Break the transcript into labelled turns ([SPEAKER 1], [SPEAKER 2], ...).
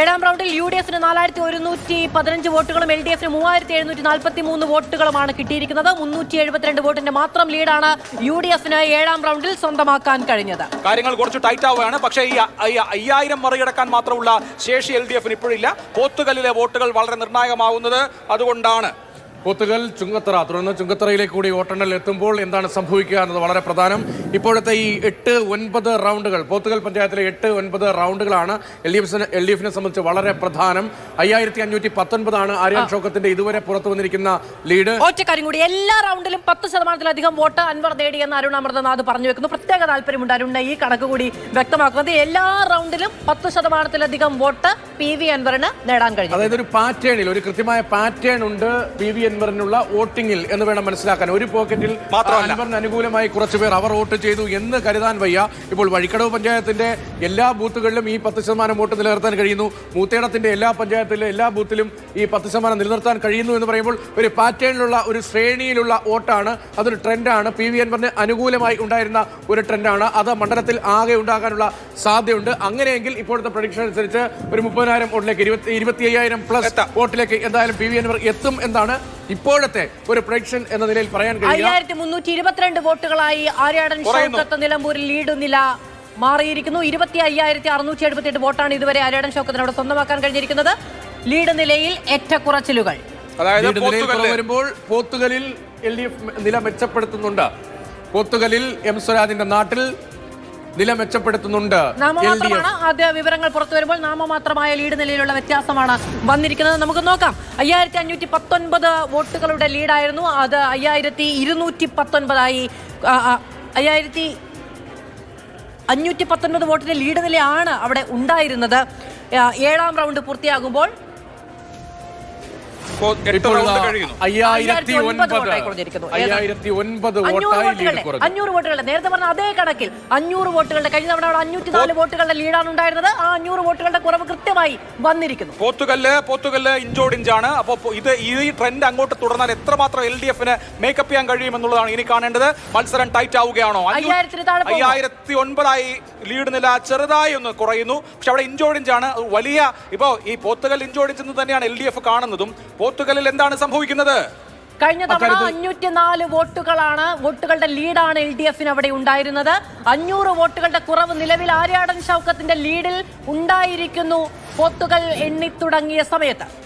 [SPEAKER 1] ഏഴാം റൗണ്ടിൽ U D എഫിന് നാലായിരത്തി ഒരുന്നൂറ്റി പതിനഞ്ച് വോട്ടുകളും എൽ ഡി എഫിന് മൂവായിരത്തി എഴുന്നൂറ്റി നാൽപ്പത്തി മൂന്ന് വോട്ടുകളുമാണ് കിട്ടിയിരിക്കുന്നത്. മുന്നൂറ്റി എഴുപത്തിരണ്ട് വോട്ടിന്റെ മാത്രം ലീഡാണ് യു ഡി എഫിന് ഏഴാം റൗണ്ടിൽ സ്വന്തമാക്കാൻ കഴിഞ്ഞത്.
[SPEAKER 2] കാര്യങ്ങൾ കുറച്ച് ടൈറ്റ് ആവുകയാണ്. പക്ഷേ ഈ അയ്യായിരം മറികടക്കാൻ മാത്രമുള്ള ശേഷി എൽ ഡി എഫിന് ഇപ്പോഴില്ല. പോത്തുകല്ലിലെ വോട്ടുകൾ വളരെ നിർണായകമാവുന്നത് അതുകൊണ്ടാണ്.
[SPEAKER 3] പോത്തുകൽ ചുങ്കത്തറ തുടർന്ന് ചുങ്കത്തറയിലേക്ക് കൂടി വോട്ടെണ്ണൽ എത്തുമ്പോൾ എന്താണ് സംഭവിക്കുക എന്നത് വളരെ പ്രധാനം. ഇപ്പോഴത്തെ ഈ എട്ട് ഒൻപത് റൗണ്ടുകൾ പോത്തുകൽ പഞ്ചായത്തിലെ എട്ട് ഒൻപത് റൗണ്ടുകളാണ് എൽ ഡി എഫിന് എൽ ഡി എഫിനെ സംബന്ധിച്ച് വളരെ പ്രധാനം. അയ്യായിരത്തി അഞ്ഞൂറ്റി പത്തൊൻപതാണ് ആര്യാൻ ഷോക്കത്തിന്റെ ഇതുവരെ പുറത്തു വന്നിരിക്കുന്ന ലീഡ്.
[SPEAKER 1] കൂടി എല്ലാ റൗണ്ടിലും പത്ത് ശതമാനത്തിലധികം വോട്ട് അൻവർ നേടിയെന്ന് അരുൺ അമൃതനാഥ് പറഞ്ഞു വെക്കുന്നു. പ്രത്യേക താല്പര്യമുണ്ട് അരുണിന് ഈ കണക്ക് കൂടി വ്യക്തമാക്കുന്നത്. എല്ലാ റൗണ്ടിലും പത്ത് ശതമാനത്തിലധികം വോട്ട് പി വി അൻവറിന് നേടാൻ കഴിഞ്ഞു.
[SPEAKER 3] അതായത് ഒരു പാറ്റേണിൽ ഒരു കൃത്യമായ പാറ്റേൺ ഉണ്ട് പി വി അൻവറിനുള്ള വോട്ടിംഗിൽ എന്ന് വേണം മനസ്സിലാക്കാൻ. ഒരു പോക്കറ്റിൽ. അൻവറിന് അനുകൂലമായി കുറച്ച് പേർ അവർ വോട്ട് ചെയ്തു എന്ന് കരുതാൻ വയ്യ. ഇപ്പോൾ വഴിക്കടവ് പഞ്ചായത്തിന്റെ എല്ലാ ബൂത്തുകളിലും ഈ പത്ത് ശതമാനം വോട്ട് നിലനിർത്താൻ കഴിയുന്നു. മൂത്തേടത്തിന്റെ എല്ലാ പഞ്ചായത്തിലെ എല്ലാ ബൂത്തിലും ഈ പത്ത് ശതമാനം നിലനിർത്താൻ കഴിയുന്നു എന്ന് പറയുമ്പോൾ ഒരു പാറ്റേണിലുള്ള ഒരു ശ്രേണിയിലുള്ള വോട്ടാണ്. അതൊരു ട്രെൻഡാണ്. പി വി അൻവറിന് അനുകൂലമായി ഉണ്ടായിരുന്ന ഒരു ട്രെൻഡാണ്. അത് മണ്ഡലത്തിൽ ആകെ ഉണ്ടാകാനുള്ള സാധ്യതയുണ്ട്. അങ്ങനെയെങ്കിൽ ഇപ്പോഴത്തെ പ്രൊഡിക്ഷൻ അനുസരിച്ച് ഒരു മുപ്പതിനായിരം വോട്ടിലേക്ക് ഇരുപത്തി ഇരുപത്തി അയ്യായിരം പ്ലസ് വോട്ടിലേക്ക് എന്തായാലും പി വി അൻവർ എത്തും എന്നാണ് ഇപ്പോഴത്തെ ഒരു പ്രൊഡിക്ഷൻ എന്ന നിലയിൽ പറയാൻ
[SPEAKER 1] അയ്യായിരത്തി മുന്നൂറ്റി ഇരുപത്തിരണ്ട് വോട്ടുകളായി ആര്യാടൻ. ഷൗക്കത്ത് നിലമ്പൂരിൽ ലീഡ് നില മാറിയിരിക്കുന്നു. ഇരുപത്തി അയ്യായിരത്തി അറുന്നൂറ്റി എഴുപത്തി എട്ട് വോട്ടാണ് ഇതുവരെ ആര്യാടൻ ഷൗക്കത്തിന് അവിടെ സ്വന്തമാക്കാൻ കഴിഞ്ഞിരിക്കുന്നത്. ലീഡ് നിലയിൽ ഏറ്റക്കുറച്ചിലുകൾ.
[SPEAKER 2] അതായത്
[SPEAKER 3] വരുമ്പോൾ പോത്തുകലിൽ എൽ ഡി എഫ് നില മെച്ചപ്പെടുത്തുന്നുണ്ട്. പോത്തുകലിൽ എം സ്വരാജിന്റെ നാട്ടിൽ നില മെച്ചപ്പെടുത്തുന്നുണ്ട്.
[SPEAKER 1] നാമമാത്രമാണ് ആദ്യ വിവരങ്ങൾ പുറത്തു വരുമ്പോൾ നാമമാത്രമായ ലീഡ് നിലയിലുള്ള വ്യത്യാസമാണ് വന്നിരിക്കുന്നത്. നമുക്ക് നോക്കാം. അയ്യായിരത്തി അഞ്ഞൂറ്റി പത്തൊൻപത് വോട്ടുകളുടെ ലീഡായിരുന്നു. അത് അയ്യായിരത്തി ഇരുന്നൂറ്റി പത്തൊൻപതായി അയ്യായിരത്തി അഞ്ഞൂറ്റി പത്തൊൻപത് വോട്ടിന്റെ ലീഡ് നിലയാണ് അവിടെ ഉണ്ടായിരുന്നത്. ഏഴാം റൗണ്ട് പൂർത്തിയാകുമ്പോൾ
[SPEAKER 3] അയ്യായിരത്തി ഒൻപത്
[SPEAKER 1] വോട്ടായി
[SPEAKER 3] അയ്യായിരത്തി ഒൻപത്
[SPEAKER 1] അഞ്ഞൂറ്
[SPEAKER 3] വോട്ടായി ലീഡ്
[SPEAKER 1] വോട്ടുകളുടെ
[SPEAKER 3] കുറഞ്ഞു
[SPEAKER 1] അഞ്ഞൂറ് വോട്ടുകളുടെ നേരത്തെ പറഞ്ഞ അതേ കണക്കിൽ അഞ്ഞൂറ് വോട്ടുകളുടെ കഴിഞ്ഞ തവണ അവിടെ അഞ്ഞൂറ്റി നാല് വോട്ടുകളുടെ ലീഡാണ് ഉണ്ടായിരുന്നത്. ആ അഞ്ഞൂറ് വോട്ടുകളുടെ കുറവ് കൃത്യമായി വന്നിരിക്കുന്നു.
[SPEAKER 2] പോത്തുകല്ല് പോത്തുകല്ല് ഇഞ്ചോടിഞ്ചാണ് അപ്പോൾ ഇത് ഈ ട്രെൻഡ് അങ്ങോട്ട് തുടർന്നാൽ എത്രമാത്രം എൽ ഡി എഫിന് മേക്കപ്പ് ചെയ്യാൻ കഴിയുമെന്നുള്ളതാണ് ഇനി കാണേണ്ടത്. മത്സരം ടൈറ്റ് ആവുകയാണോ? അയ്യായിരത്തി ഒൻപതായി ലീഡ് നില ചെറുതായി ഒന്ന് കുറയുന്നു. പക്ഷെ അവിടെ ഇഞ്ചോടിഞ്ചാണ് അത് വലിയ ഇപ്പോ ഈ പോത്തുകൽ ഇഞ്ചോടിഞ്ചെന്ന് തന്നെയാണ് എൽ ഡി എഫ് കാണുന്നതും. പോത്തുകല്ലിൽ എന്താണ് സംഭവിക്കുന്നത്?
[SPEAKER 1] കഴിഞ്ഞ തവണ അഞ്ഞൂറ്റി നാല് വോട്ടുകളാണ് വോട്ടുകളുടെ ലീഡാണ് എൽ ഡി എഫിന് അവിടെ ഉണ്ടായിരുന്നത്. അഞ്ഞൂറ് വോട്ടുകളുടെ കുറവ് നിലവിൽ ആര്യാടൻ ഷൗക്കത്തിന്റെ ലീഡിൽ ഉണ്ടായിരിക്കുന്നു. വോട്ടുകൾ എണ്ണി തുടങ്ങിയ സമയത്ത്.